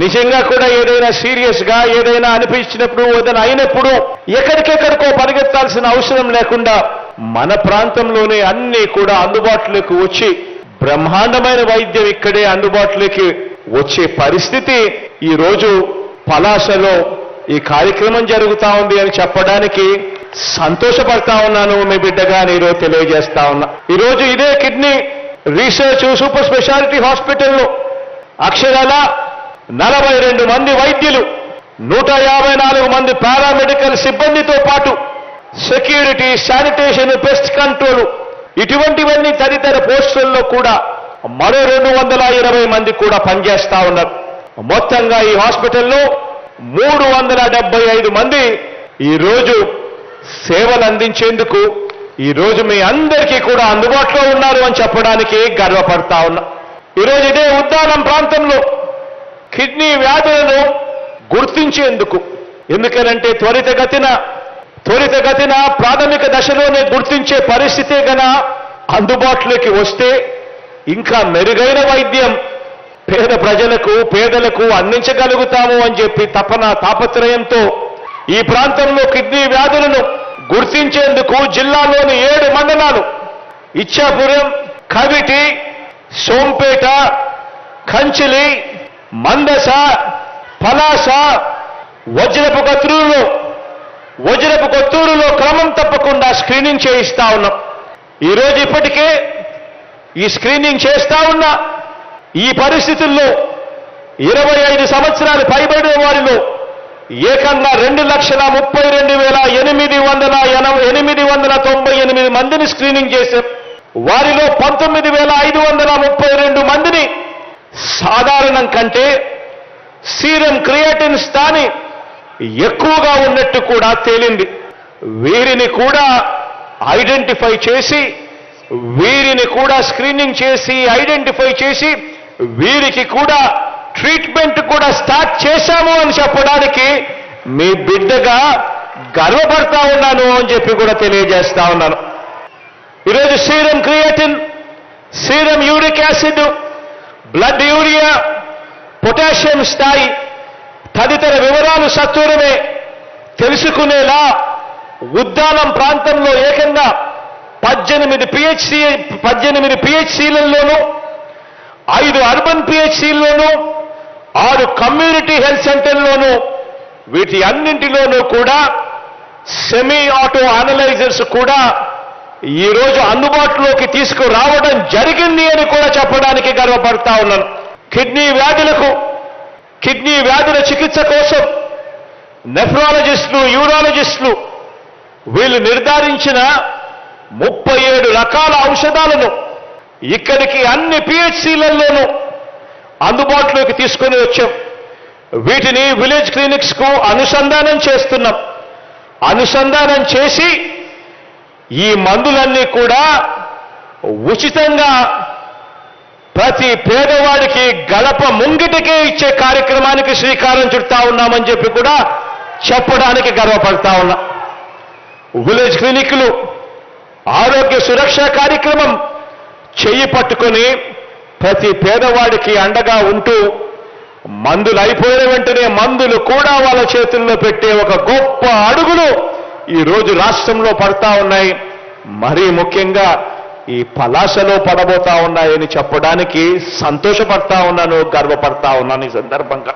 నిజంగా కూడా ఏదైనా సీరియస్గా ఏదైనా అనిపించినప్పుడు ఏదైనా అయినప్పుడు ఎక్కడికెక్కడికో పరిగెత్తాల్సిన అవసరం లేకుండా మన ప్రాంతంలోనే అన్ని కూడా అందుబాటులోకి వచ్చి బ్రహ్మాండమైన వైద్యం ఇక్కడే అందుబాటులోకి వచ్చే పరిస్థితి ఈరోజు పలాసలో ఈ కార్యక్రమం జరుగుతా ఉంది అని చెప్పడానికి సంతోషపడతా ఉన్నాను మీ బిడ్డగా నేను తెలియజేస్తా ఉన్నా. ఈరోజు ఇదే కిడ్నీ రీసెర్చ్ సూపర్ స్పెషాలిటీ హాస్పిటల్లో అక్షరాల నలభై రెండు మంది వైద్యులు నూట యాభై నాలుగు మంది పారామెడికల్ సిబ్బందితో పాటు సెక్యూరిటీ శానిటేషన్ పెస్ట్ కంట్రోల్ ఇటువంటివన్నీ తదితర పోస్టుల్లో కూడా మరో రెండు వందల ఇరవై మంది కూడా పనిచేస్తా ఉన్నారు. మొత్తంగా ఈ హాస్పిటల్లో మూడు వందల డెబ్బై ఐదు మంది ఈ రోజు సేవలు అందించేందుకు ఈ రోజు మీ అందరికీ కూడా అందుబాటులో ఉన్నారు అని చెప్పడానికి గర్వపడతా ఉన్నా. ఈరోజు ఇదే ఉద్దానం ప్రాంతంలో కిడ్నీ వ్యాధులను గుర్తించేందుకు. ఎందుకనంటే త్వరితగతిన త్వరితగతిన ప్రాథమిక దశలోనే గుర్తించే పరిస్థితి గన అందుబాటులోకి వస్తే ఇంకా మెరుగైన వైద్యం పేద ప్రజలకు పేదలకు అందించగలుగుతాము అని చెప్పి తపన తాపత్రయంతో ఈ ప్రాంతంలో కిడ్నీ వ్యాధులను గుర్తించేందుకు జిల్లాలోని ఏడు మండలాలు ఇచ్చాపురం కవిటి సోంపేట కంచిలి మందస పలాస వజ్రపు కత్రూరులో వజ్రపు కొత్తూరులో క్రమం తప్పకుండా స్క్రీనింగ్ చేయిస్తా ఉన్నాం. ఈరోజు ఇప్పటికే ఈ స్క్రీనింగ్ చేస్తా ఉన్న. ఈ పరిస్థితుల్లో ఇరవై ఐదు సంవత్సరాలు పైబడిన వారిలో ఏకంగా రెండు లక్షల ముప్పై రెండు వేల ఎనిమిది వందల ఎనభై ఎనిమిది వందల తొంభై ఎనిమిది మందిని స్క్రీనింగ్ చేశాం. వారిలో పంతొమ్మిది వేల ఐదు వందల ముప్పై రెండు మందిని సాధారణం కంటే సీరం క్రియేటిన్ స్థాని ఎక్కువగా ఉన్నట్టు కూడా తేలింది. వీరిని కూడా ఐడెంటిఫై చేసి వీరిని కూడా స్క్రీనింగ్ చేసి ఐడెంటిఫై చేసి వీరికి కూడా ట్రీట్మెంట్ కూడా స్టార్ట్ చేశాము అని చెప్పడానికి మీ బిడ్డగా గర్వపడతా ఉన్నాను అని చెప్పి కూడా తెలియజేస్తా ఉన్నాను. ఈరోజు serum creatinine serum uric acid blood urea potassium స్థాయి తదితర వివరాలు సత్వరమే తెలుసుకునేలా ఉద్దానం ప్రాంతంలో ఏకంగా పద్దెనిమిది పిహెచ్సి పద్దెనిమిది పిహెచ్సిలలోనూ ఐదు అర్బన్ పిహెచ్సిల్లోనూ ఆరు కమ్యూనిటీ హెల్త్ సెంటర్లోనూ వీటి అన్నింటిలోనూ కూడా సెమీ ఆటో అనలైజర్స్ కూడా ఈ రోజు అందుబాటులోకి తీసుకురావడం జరిగింది అని కూడా చెప్పడానికి గర్వపడతా ఉన్నాను. కిడ్నీ వ్యాధులకు కిడ్నీ వ్యాధుల చికిత్స కోసం నెఫ్రాలజిస్టులు యూరాలజిస్టులు వీళ్ళు నిర్ధారించిన ముప్పై ఏడు రకాల ఔషధాలను ఇక్కడికి అన్ని పిహెచ్సిలలోనూ అందుబాటులోకి తీసుకొని వచ్చాం. వీటిని విలేజ్ క్లినిక్స్కు అనుసంధానం చేస్తున్నాం. అనుసంధానం చేసి ఈ మందులన్నీ కూడా ఉచితంగా ప్రతి పేదవాడికి గడప ముంగిటికే ఇచ్చే కార్యక్రమానికి శ్రీకారం చుడతా ఉన్నామని చెప్పి కూడా చెప్పడానికి గర్వపడతా ఉన్నా. విలేజ్ క్లినిక్లు ఆరోగ్య సురక్ష కార్యక్రమం చెయ్యి పట్టుకొని ప్రతి పేదవాడికి అండగా ఉంటూ మందులు అయిపోయిన వెంటనే మందులు కూడా వాళ్ళ చేతుల్లో పెట్టే ఒక గొప్ప అడుగులు ఈ రోజు రాష్ట్రంలో పడతా ఉన్నాయి. మరీ ముఖ్యంగా ఈ పలాసలో పడబోతా ఉన్నాయని చెప్పడానికి సంతోషపడతా ఉన్నాను గర్వపడతా ఉన్నాను ఈ సందర్భంగా.